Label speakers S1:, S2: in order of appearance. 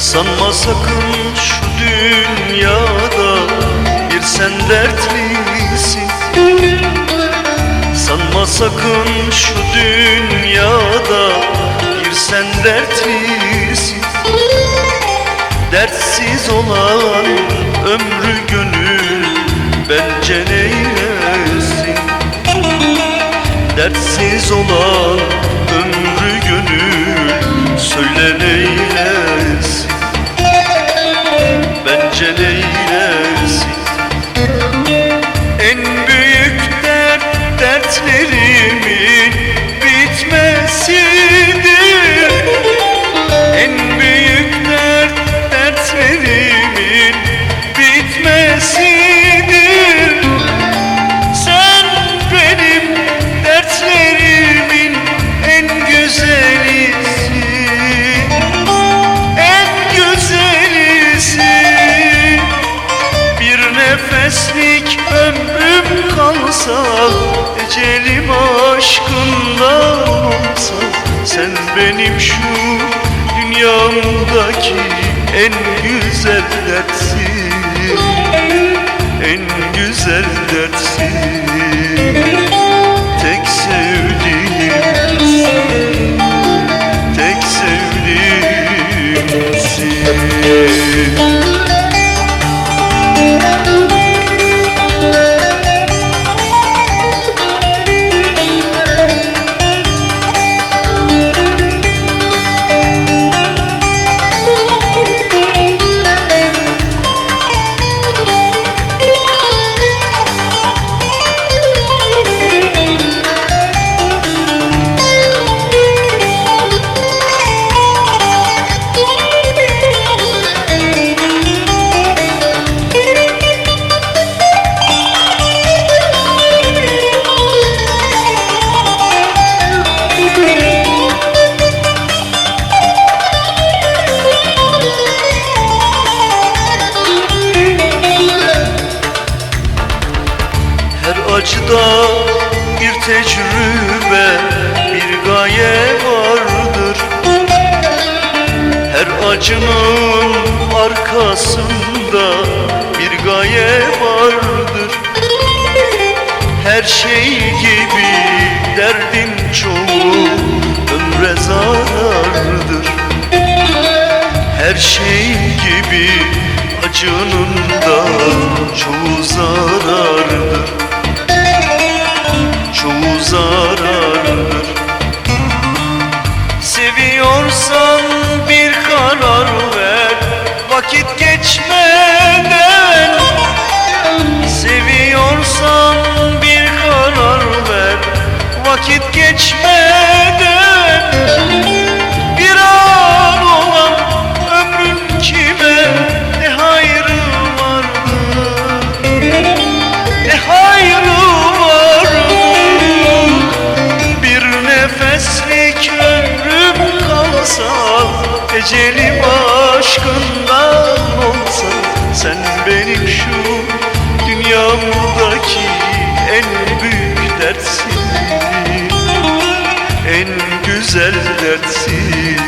S1: Sanma sakın şu dünyada bir sen dertlisin Sanma sakın şu dünyada bir sen dertlisin Dertsiz olan ömrü gönül bence neylesin? Dertsiz olan ömrü gönül söyle neylesin aşkından olsa Sen benim şu dünyamdaki en güzel dertsin. En güzel dertsin Her acının arkasında bir gaye vardır. Her şey gibi derdin çoğu ömre zarardır. Her şey gibi acının da çoğu kalsa Ecelim aşkından olsa Sen benim şu dünyamdaki en büyük dertsin En güzel dertsin